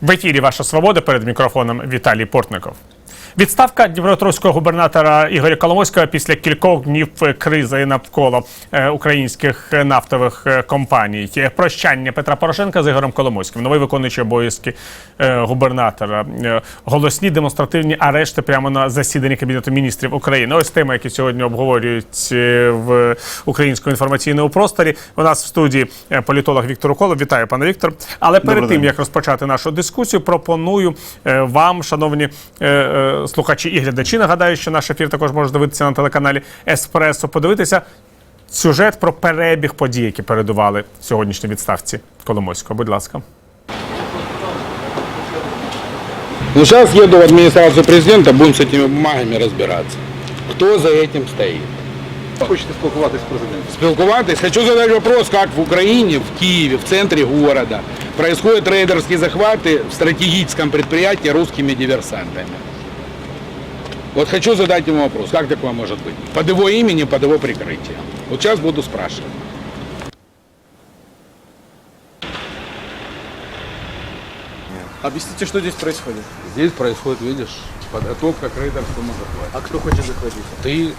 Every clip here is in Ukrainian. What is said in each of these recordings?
В ефірі Ваша Свобода перед мікрофоном Віталій Портников. Відставка Дніпропетровського губернатора Ігоря Коломойського після кількох днів кризи навколо е, українських нафтових е, компаній. Прощання Петра Порошенка з Ігорем Коломойським. Новий виконуючий обов'язки е, губернатора. Голосні демонстративні арешти прямо на засіданні Кабінету міністрів України. Ось теми, які сьогодні обговорюють в українському інформаційному просторі. У нас в студії політолог Віктор Уколов. Вітаю, пане Віктор. Але перед Добрий тим день. як розпочати нашу дискусію, пропоную вам, шановні слухачі і глядачі. Нагадаю, що наш ефір також можна дивитися на телеканалі Еспресо. Подивитися сюжет про перебіг подій, які передували сьогоднішній відставці Коломойського. Будь ласка. Ну, сейчас еду в администрацию президента, будем с этими бумагами разбираться. Кто за этим стоит? Хочете спілкуватися з президентом? Спілкуватись. Хочу задать вопрос, как в Украине, в Киеве, в центре города происходят рейдерские захваты в стратегическом предприятии русскими диверсантами. Вот хочу задать ему вопрос, как такое может быть? Под его именем, под его прикрытием. Вот сейчас буду спрашивать. Объясните, что здесь происходит. Здесь происходит, видишь, подготовка к рейдерскому захвату. А кто хочет захватить? Ты,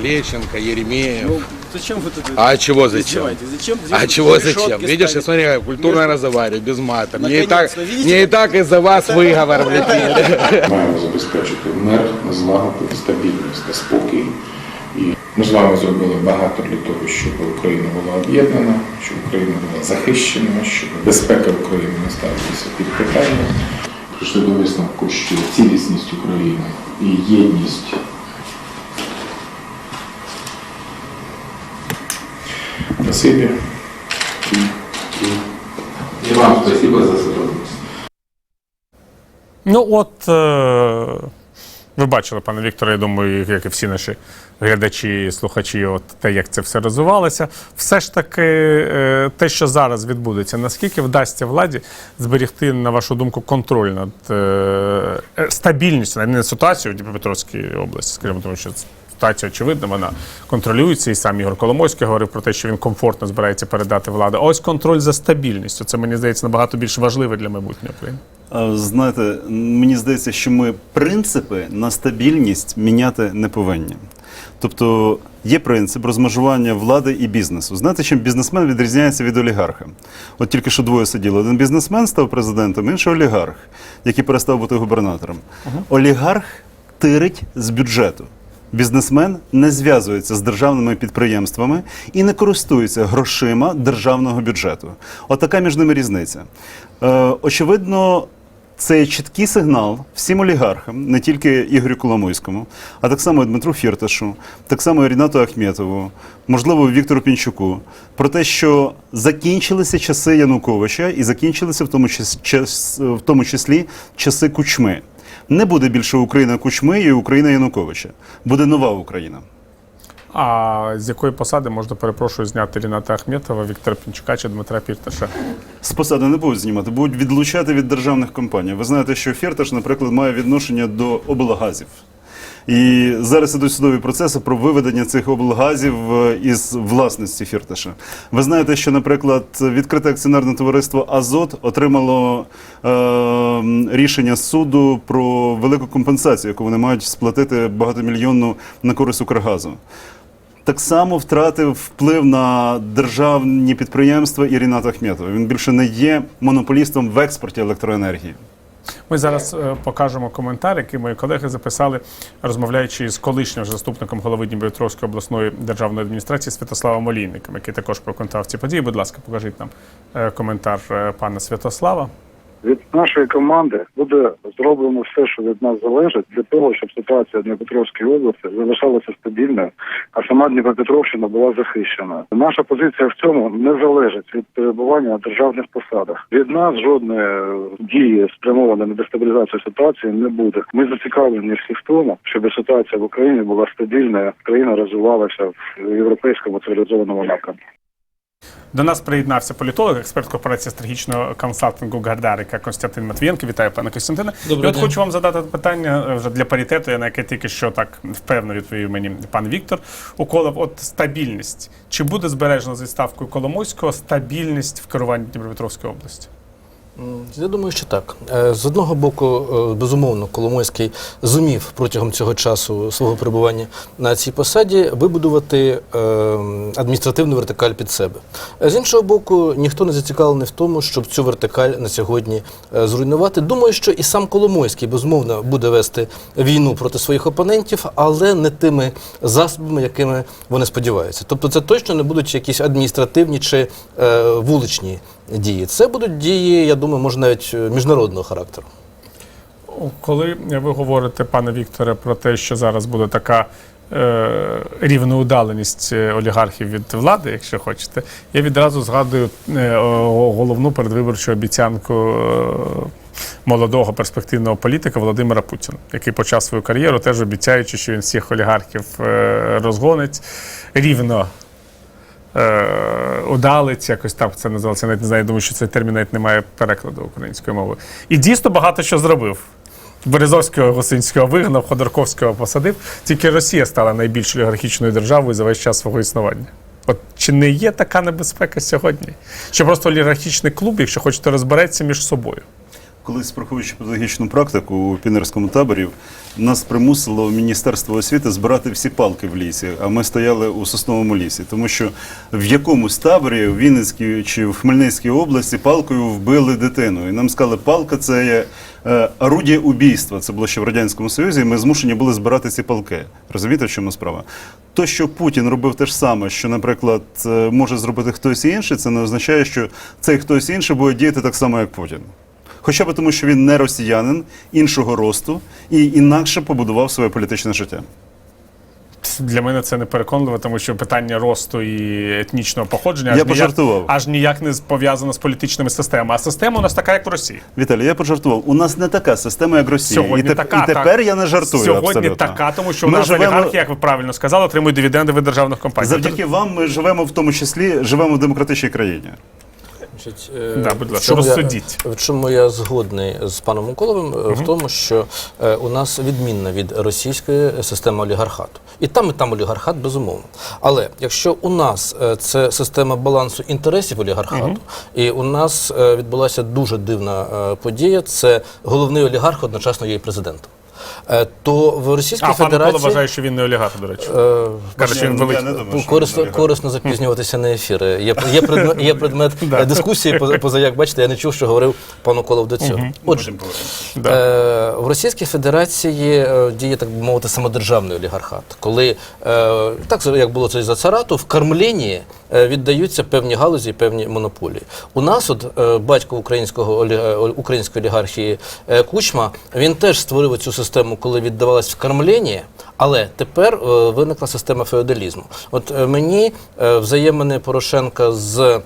Лещенко, Еремеев. Ну, зачем вы тут А чего зачем? Зачем здесь А чего зачем? Видишь, я смотри, я культурно Между- разговариваю, без мата. Мне и так, мне и так из-за вас выговор влетел. Маємо забезпечити мир, злагоду, стабільність та спокій. І ми з вами зробили багато для того, щоб Україна була об'єднана, щоб Україна була захищена, щоб безпека України не ставилася під питання. Прийшли до висновку, що цілісність України і єдність І, і вам спасибо за сотрудничество. Ну от е, ви бачили, пане Вікторе, я думаю, як і всі наші глядачі і слухачі, от те, як це все розвивалося. Все ж таки, е, те, що зараз відбудеться, наскільки вдасться владі зберегти, на вашу думку, контроль над е, стабільністю, навіть не ситуацією в Дніпропетровській області, скажімо, тому що ситуація очевидна, вона контролюється, і сам Ігор Коломойський говорив про те, що він комфортно збирається передати владу. А ось контроль за стабільністю. Це мені здається набагато більш важливе для майбутнього України. Знаєте, мені здається, що ми принципи на стабільність міняти не повинні. Тобто є принцип розмежування влади і бізнесу. Знаєте, чим бізнесмен відрізняється від олігарха? От тільки що двоє сиділи. Один бізнесмен став президентом, інший олігарх, який перестав бути губернатором. Олігарх тирить з бюджету. Бізнесмен не зв'язується з державними підприємствами і не користується грошима державного бюджету. Отака між ними різниця. Е, очевидно, це чіткий сигнал всім олігархам, не тільки Ігорю Коломойському, а так само і Дмитру Фірташу, так само і Рінату Ахметову, можливо, Віктору Пінчуку, про те, що закінчилися часи Януковича і закінчилися в тому, час- в тому числі часи Кучми. Не буде більше Україна Кучми і Україна Януковича. Буде нова Україна. А з якої посади можна, перепрошую, зняти Ріната Ахметова, Віктора Пінчука чи Дмитра Пірташа? З посади не будуть знімати, будуть відлучати від державних компаній. Ви знаєте, що Фірташ, наприклад, має відношення до облгазів. І зараз ідуть судові процеси про виведення цих облгазів е, із власності Фірташа. Ви знаєте, що, наприклад, відкрите акціонерне товариство Азот отримало е, рішення суду про велику компенсацію, яку вони мають сплатити багатомільйонну на користь Укргазу. Так само втратив вплив на державні підприємства і Рінат Ахметов. Він більше не є монополістом в експорті електроенергії. Ми зараз е, покажемо коментар, який мої колеги записали, розмовляючи з колишнім заступником голови Дніпропетровської обласної державної адміністрації Святославом Олійником, який також прокоментував ці події. Будь ласка, покажіть нам е, коментар е, пана Святослава. Від нашої команди буде зроблено все, що від нас залежить, для того, щоб ситуація в Дніпропетровській області залишалася стабільною, а сама Дніпропетровщина була захищена. Наша позиція в цьому не залежить від перебування на державних посадах. Від нас жодної дії спрямованої на дестабілізацію ситуації не буде. Ми зацікавлені всі в тому, щоб ситуація в Україні була стабільною, країна розвивалася в європейському цивілізованому напрямку. До нас приєднався політолог, експерт корпорації стратегічного консалтингу Гардарика Константин Матвієнко. Вітаю, пане Костянтине. І от хочу вам задати питання е, вже для паритету, на яке тільки що так впевнено відповів мені пан Віктор Уколов. От стабільність. Чи буде збережена з відставкою Коломойського стабільність в керуванні Дніпропетровської області? Я думаю, що так. Е, З одного боку, е, безумовно, Коломойський зумів протягом цього часу свого перебування на цій посаді вибудувати е, адміністративну вертикаль під себе. З іншого боку, ніхто не зацікавлений в тому, щоб цю вертикаль на сьогодні зруйнувати. Думаю, що і сам Коломойський безумовно буде вести війну проти своїх опонентів, але не тими засобами, якими вони сподіваються. Тобто, це точно не будуть якісь адміністративні чи вуличні дії. Це будуть дії, я думаю, може навіть е, міжнародного характеру. Коли ви говорите, пане Вікторе, про те, що зараз буде така е, рівноудаленість е, олігархів від влади, якщо хочете, я відразу згадую е, головну передвиборчу обіцянку е, молодого перспективного політика Володимира Путіна, який почав свою кар'єру, теж обіцяючи, що він всіх олігархів е, розгонить рівно. Е, удалець, якось так це називалося. Навіть не знаю, я думаю, що цей термін навіть не має перекладу українською мовою. І дійсно багато що зробив. Березовського Гусинського вигнав, Ходорковського посадив. Тільки Росія стала найбільш олігархічною державою за весь час свого існування. От чи не є така небезпека сьогодні? Що просто олігархічний клуб, якщо хочете, розбереться між собою. Колись проховуючи педагогічну практику у пінерському таборі, нас примусило Міністерство освіти збирати всі палки в лісі, а ми стояли у сосновому лісі. Тому що в якомусь таборі, в Вінницькій чи в Хмельницькій області, палкою вбили дитину. І нам сказали, палка це є е, орудіє убійства. Це було ще в Радянському Союзі, і ми змушені були збирати ці палки. Розумієте, в чому справа? То, що Путін робив те ж саме, що, наприклад, е, може зробити хтось інший, це не означає, що цей хтось інший буде діяти так само, як Путін. Хоча б тому, що він не росіянин іншого росту і інакше побудував своє політичне життя. Для мене це не переконливо, тому що питання росту і етнічного походження Я аж, ніяк, пожартував. аж ніяк не пов'язано з політичними системами. А система у нас така, як в Росії. Віталій, я пожартував. У нас не така система, як Росія. Сьогодні і, така, і тепер так. я не жартую. Сьогодні абсолютно. така, тому що у нас живемо- олігархи, як ви правильно сказали, отримують дивіденди від державних компаній. Завдяки вам ми живемо в тому числі живемо в демократичній країні. Значить, е, Да, будь ласка, чому я- В чому я згодний з паном Миколовим, е, в тому, що е, у нас відмінна від російської системи олігархату. І там, і там олігархат, безумовно. Але якщо у нас е, це система балансу інтересів олігархату, і у нас е, відбулася дуже дивна е, подія, це головний олігарх одночасно є і президентом. Е, То в Російській А пан Микола Федерації вважає, що він не олігарх, до речі. е, Каже, що він великий. що Корисно, корисно запізнюватися на ефіри. Є, є предмет, є предмет дискусії, поза, як бачите, я не чув, що говорив пан Уколов до цього. Отже, е, в Російській Федерації е, діє, так би мовити, самодержавний олігархат, коли е, так як було це і за царату, в кормлінні е, віддаються певні галузі, і певні монополії. У нас, от е, батько українського олі, української олігархії е, Кучма, він теж створив цю систему, коли віддавалась в кормлінні, але тепер е, виникла система феодалізму. От е, мені е, взаємини Порошенка з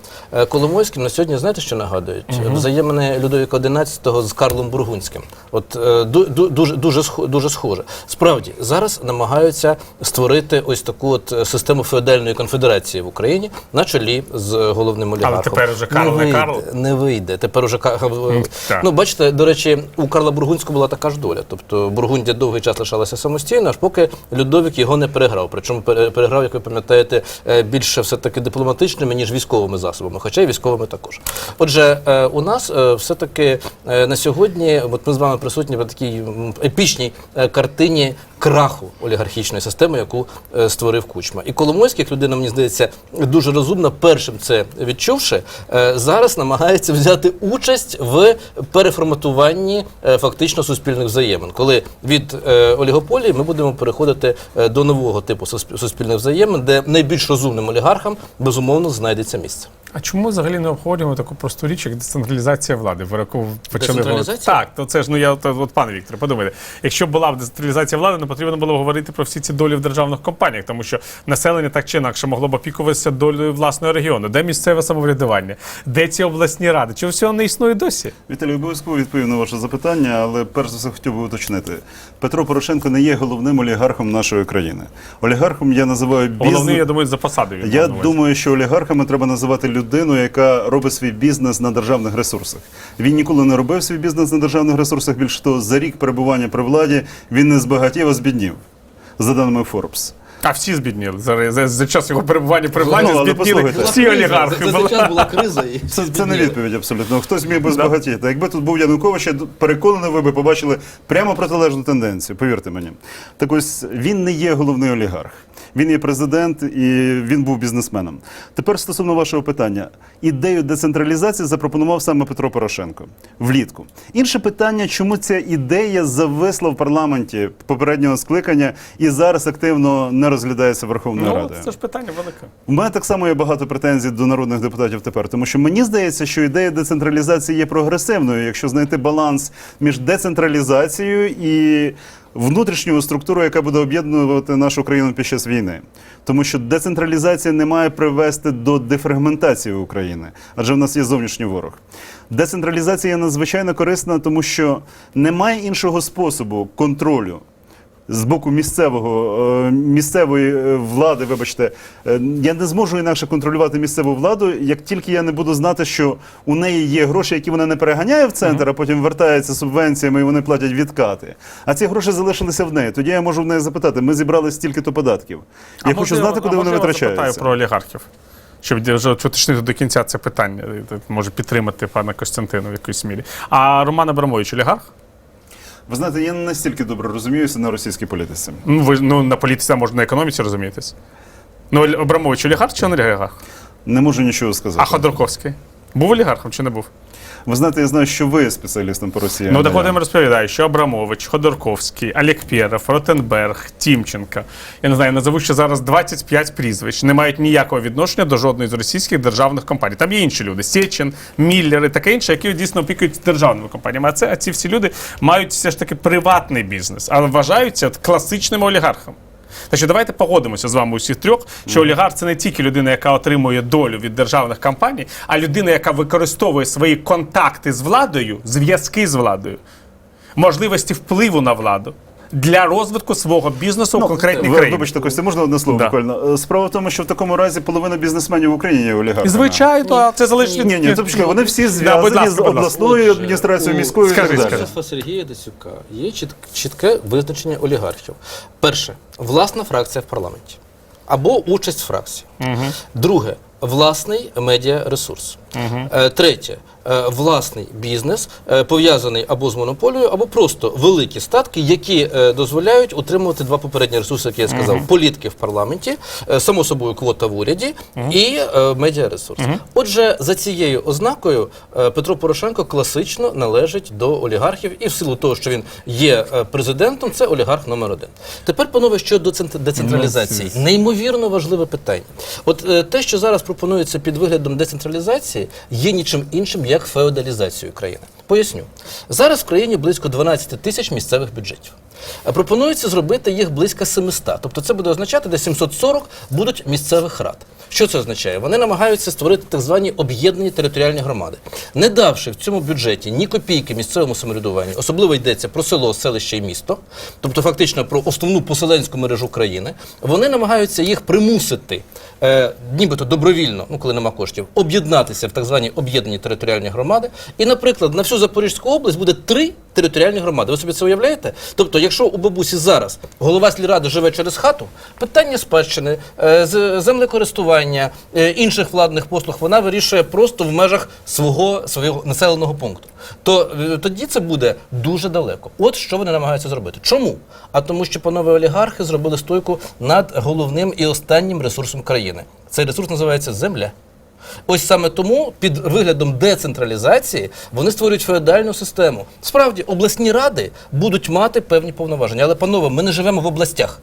Коломойським на сьогодні знаєте, що нагадують? Взаємини Людовіка XI з Карлом Бургунським. От ду- ду- дуже дуже дуже схоже. Справді зараз намагаються створити ось таку от систему феодальної конфедерації в Україні на чолі з головним олігархом. тепер уже Карл не вийде, Карл? не вийде. Тепер уже Ка- ну бачите, до речі, у Карла Бургунського була така ж доля. Тобто Бургундія довгий час лишалася самостійно, аж поки Людовік його не переграв. Причому переграв, як ви пам'ятаєте, е, більше все-таки дипломатичними, ніж військовими засобами, хоча й військовими також. Отже, е, у нас е, все-таки е, на сьогодні, от ми з вами присутні в такій епічній картині краху олігархічної системи, яку е, створив Кучма. І Коломойський, як людина, мені здається, дуже розумно, першим це відчувши, е, зараз намагається взяти участь в переформатуванні е, фактично суспільних взаємин, коли від е, олігополії ми будемо переходити до нового типу суспільних взаємин, де найбільш розумним олігархам безумовно знайдеться місце. А чому взагалі не обговорюємо таку просту річ, як децентралізація влади, про яку почали говорити? Децентралізація? Так, то це ж ну я от, от пане Вікторе, подумайте, якщо була б децентралізація влади, не потрібно було говорити про всі ці долі в державних компаніях, тому що населення так чи інакше могло б опікуватися долею власного регіону. Де місцеве самоврядування, де ці обласні ради? Чого всього не існує досі? Віталій, обов'язково відповів на ваше запитання, але перш за все хотів би уточнити. Петро Порошенко не є головним олігархом нашої країни. Олігархом я називаю бізнес. Головний, я думаю, за посадою. Я думаю, що олігархами треба називати людину, яка робить свій бізнес на державних ресурсах. Він ніколи не робив свій бізнес на державних ресурсах. Більше того, за рік перебування при владі він не збагатів, а збіднів, за даними Forbes. А всі збідніли за, за, за час його перебування при владі Ну, збідніли послухайте. всі олігархи. За, за цей час була криза і Це, це не збідніли. відповідь абсолютно. Хтось міг би збагатіти. Якби тут був Янукович, я переконаний, ви би побачили прямо протилежну тенденцію. Повірте мені. Так ось він не є головний олігарх. Він є президент і він був бізнесменом. Тепер стосовно вашого питання, ідею децентралізації запропонував саме Петро Порошенко влітку. Інше питання, чому ця ідея зависла в парламенті попереднього скликання і зараз активно не розглядається Верховною Ну, Радою. це ж питання велике. У мене так само є багато претензій до народних депутатів тепер, тому що мені здається, що ідея децентралізації є прогресивною, якщо знайти баланс між децентралізацією і внутрішньою структурою, яка буде об'єднувати нашу країну під час війни. Тому що децентралізація не має привести до дефрагментації України, адже в нас є зовнішній ворог. Децентралізація є надзвичайно корисна, тому що немає іншого способу контролю з боку місцевого е, місцевої е, влади, вибачте, е, я не зможу інакше контролювати місцеву владу, як тільки я не буду знати, що у неї є гроші, які вона не переганяє в центр, а потім вертається субвенціями і вони платять відкати. А ці гроші залишилися в неї. Тоді я можу в неї запитати: ми зібрали стільки-то податків. Я хочу можливо- знати, куди а вони витрачаються. запитаю про олігархів. Щоб вже уточнити до кінця це питання, може підтримати пана Костянтина в якійсь мірі. А Роман Абрамович олігарх? Ви знаєте, я не настільки добре розуміюся на російській політиці. Ну, ви ну, на політиці, а може на економіці розумієтесь. Ну, Абрамович олігарх чи не олігарх? Не можу нічого сказати. А Ходорковський? Був олігархом чи не був? Ви знаєте, я знаю, що ви спеціалістом по Росії. Ну, так вам розповідаю, що Абрамович, Ходорковський, Олег Пєров, Ротенберг, Тімченка, я не знаю, назову ще зараз 25 прізвищ, не мають ніякого відношення до жодної з російських державних компаній. Там є інші люди: Сечин, Міллер і таке інше, які дійсно опікують державними компаніями. А це а ці всі люди мають все ж таки приватний бізнес, але вважаються класичними олігархами. Так що давайте погодимося з вами усіх трьох, що олігарх це не тільки людина, яка отримує долю від державних компаній, а людина, яка використовує свої контакти з владою, зв'язки з владою, можливості впливу на владу для розвитку свого бізнесу у конкретній ви, країні. Вибачте, Костя, можна одне слово Да. буквально? Е, Справа в тому, що в такому разі половина бізнесменів в Україні є олігархами. І, Звичайно, а це залежить від Ні, ні, то почекай, вони всі Да, будь зв'язані ласка, з будь ласка. обласною адміністрацією, у- міською і так Скажи, далі. скажи. Сергія Десюка є чіт- чітке визначення олігархів. Перше, власна фракція в парламенті або участь в фракції. Друге, власний медіаресурс. Е, Третє, е, власний бізнес, е, пов'язаний або з монополією, або просто великі статки, які дозволяють утримувати два попередні ресурси, які я сказав: політики в парламенті, само собою квота в уряді і е, медіаресурс. Отже, за цією ознакою Петро Порошенко класично належить до олігархів, і в силу того, що він є президентом, це олігарх номер один. Тепер, панове, щодо децентралізації, неймовірно. Важливе питання. От те, що зараз пропонується під виглядом децентралізації, є нічим іншим як феодалізацією країни. Поясню зараз в країні близько 12 тисяч місцевих бюджетів. А Пропонується зробити їх близько 700. Тобто це буде означати, де 740 будуть місцевих рад. Що це означає? Вони намагаються створити так звані об'єднані територіальні громади, не давши в цьому бюджеті ні копійки місцевому самоврядуванню, особливо йдеться про село, селище і місто, тобто фактично про основну поселенську мережу країни. Вони намагаються їх примусити, е, нібито добровільно, ну коли нема коштів, об'єднатися в так звані об'єднані територіальні громади. І, наприклад, на всю Запорізьку область буде три територіальні громади. Ви собі це уявляєте? Тобто, якщо у бабусі зараз голова сільради живе через хату, питання спадщини, е, землекористування, е, інших владних послуг вона вирішує просто в межах свого свого населеного пункту. То е, тоді це буде дуже далеко. От що вони намагаються зробити. Чому? А тому, що панове олігархи зробили стойку над головним і останнім ресурсом країни. Цей ресурс називається земля. Ось саме тому під виглядом децентралізації вони створюють феодальну систему. Справді, обласні ради будуть мати певні повноваження. Але, панове, ми не живемо в областях.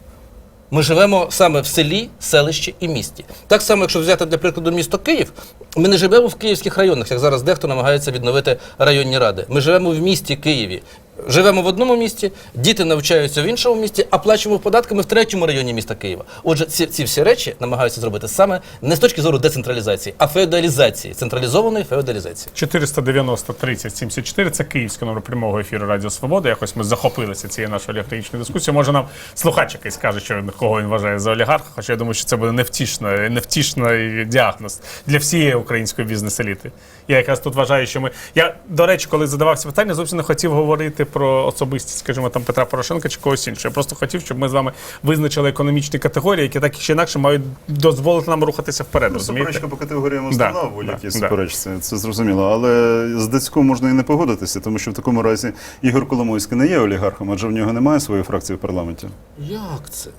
Ми живемо саме в селі, селищі і місті. Так само, якщо взяти для прикладу місто Київ, ми не живемо в київських районах, як зараз дехто намагається відновити районні ради. Ми живемо в місті Києві. Живемо в одному місті, діти навчаються в іншому місті, а плачемо податками в третьому районі міста Києва. Отже, ці, ці всі речі намагаються зробити саме не з точки зору децентралізації, а феодалізації, централізованої феодалізації. 490 30 74 – це київський номер прямого ефіру Радіо Свобода. Якось ми захопилися цією нашою олігархічною дискусією. Може нам слухач якийсь скаже, що кого він вважає за олігарха. Хоча я думаю, що це буде невтішно, невтішний діагноз для всієї української бізнес-еліти. Я якраз тут вважаю, що ми. Я, до речі, коли задавався питання, зовсім не хотів говорити про особистість, скажімо, там Петра Порошенка чи когось іншого. Я просто хотів, щоб ми з вами визначили економічні категорії, які так чи інакше мають дозволити нам рухатися вперед. Ну, розумієте? суперечка по категоріям Да, основна в будь-якій да, суперечці, це зрозуміло. Але з Дацьком можна і не погодитися, тому що в такому разі Ігор Коломойський не є олігархом, адже в нього немає своєї фракції в парламенті. Як це?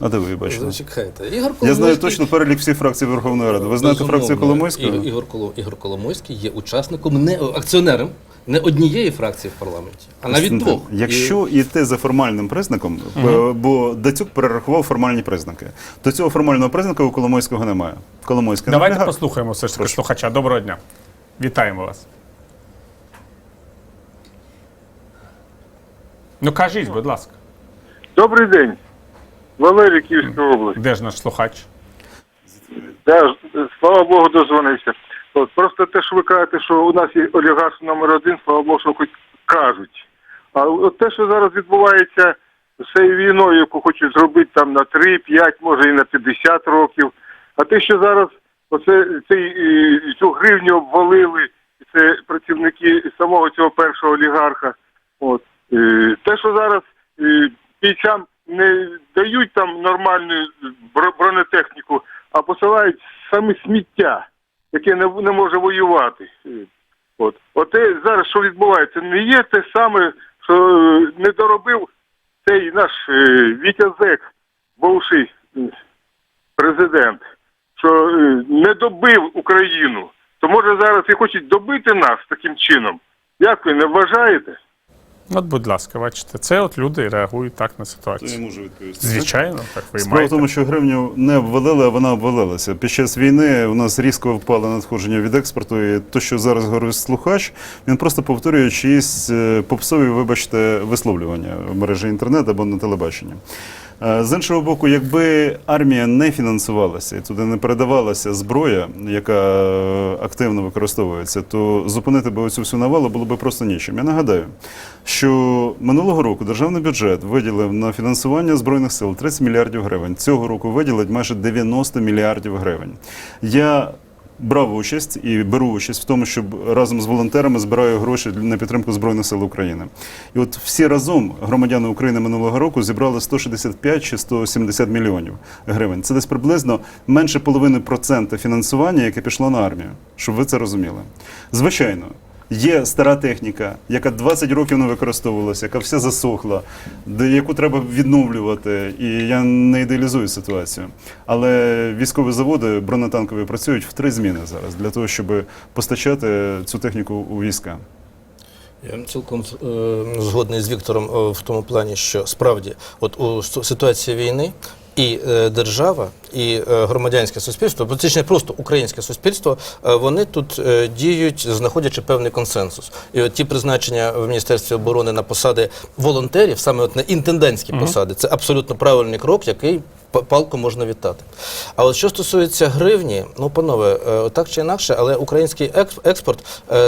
А де ви її бачите? Зачекайте. Ігор Я знаю точно перелік всіх фракцій Верховної Ради. Ви знаєте Безумовно. фракцію Коломойського? Ігор Коломойський є учасником, не акціонером не однієї фракції в парламенті, а навіть двох. Якщо йти за формальним признаком, бо- бо Дацюк перерахував формальні признаки, то цього формального признака у Коломойського немає. Коломойський Давайте олігарх. послухаємо все ж таки слухача. Доброго дня. Вітаємо вас. Ну кажіть, будь ласка, Добрий день. Валерій Київська область. де ж наш слухач? Да, слава Богу, дозвонився. От, просто те, що ви кажете, що у нас є олігарх номер один, слава Богу, що хоч кажуть. А от те, що зараз відбувається з цією війною, яку хочуть зробити там на 3, 5, може і на 50 років. А те, що зараз оце цей, цю гривню обвалили, це працівники самого цього першого олігарха. От. Е, Те, що зараз е, бійцям не дають там нормальну бронетехніку, а посилають саме сміття, яке не, не може воювати. От От. те, зараз, що відбувається, не є те саме, що е, не доробив цей наш е, Вітя Зек, бувший президент, що е, не добив Україну. То може зараз і хочуть добити нас таким чином. Як ви не вважаєте? От, будь ласка, бачите, це от люди реагують так на ситуацію. я можу відповісти. Звичайно, так ви Справа маєте. в тому, що гривню не обвалили, а вона обвалилася. Під час війни у нас різко впало надходження від експорту, і те, що зараз говорить слухач, він просто повторює чиїсь е, попсові, вибачте, висловлювання в мережі інтернет або на телебаченні. Е, З іншого боку, якби армія не фінансувалася і туди не передавалася зброя, яка активно використовується, то зупинити би оцю всю навалу було б просто нічим. Я нагадаю, що минулого року державний бюджет виділив на фінансування збройних сил 30 мільярдів гривень. Цього року виділить майже 90 мільярдів гривень. Я брав участь і беру участь в тому, щоб разом з волонтерами збираю гроші на підтримку збройних сил України. І от всі разом громадяни України минулого року зібрали 165 чи 170 мільйонів гривень. Це десь приблизно менше половини процента фінансування, яке пішло на армію, щоб ви це розуміли. Звичайно. Є стара техніка, яка 20 років не використовувалася, яка вся засохла, яку треба відновлювати. І я не ідеалізую ситуацію. Але військові заводи бронетанкові працюють в три зміни зараз для того, щоб постачати цю техніку у війська. Я цілком е, згодний з Віктором е, в тому плані, що справді, от у ситуації війни. І е, держава, і е, громадянське суспільство, бо це не просто українське суспільство, е, вони тут е, діють, знаходячи певний консенсус. І от ті призначення в Міністерстві оборони на посади волонтерів, саме от на інтендантські посади, це абсолютно правильний крок, який п- палко можна вітати. А от що стосується гривні, ну панове, так чи інакше, але український експорт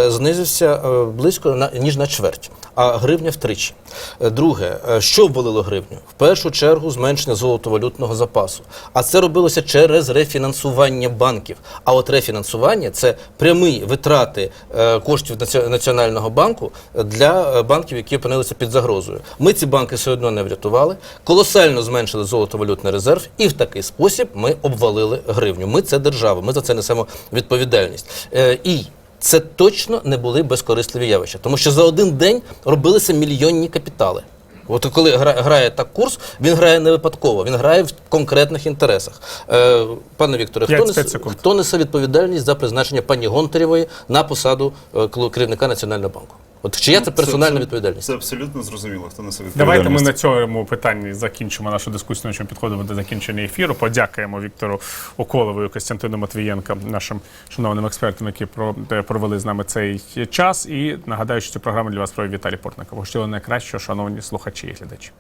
знизився близько на ніж на чверть, а гривня втричі. Друге, що ввалило гривню? В першу чергу зменшення золотовалютного запасу. А це робилося через рефінансування банків. А от рефінансування це прямі витрати е, коштів Національного банку для е, банків, які опинилися під загрозою. Ми ці банки все одно не врятували, колосально зменшили золотовалютний резерв, і в такий спосіб ми обвалили гривню. Ми це держава, ми за це несемо відповідальність. Е, і це точно не були безкорисливі явища, тому що за один день робилися мільйонні капітали. От коли гра- грає так курс, він грає не випадково, він грає в конкретних інтересах. Е, пане Вікторе, хто несе, хто несе відповідальність за призначення пані Гонтарєвої на посаду е, керівника Національного банку? От чия це персональна відповідальність? Це абсолютно зрозуміло, хто несе Давайте ми на цьому питанні закінчимо нашу дискусію, на чому підходимо до закінчення ефіру. Подякуємо Віктору Околову і Костянтину Матвієнка, нашим шановним експертам, які провели з нами цей час. І нагадаю, що цю програму для вас провів Віталій Портников. Всього найкращого, шановні слухачі і глядачі.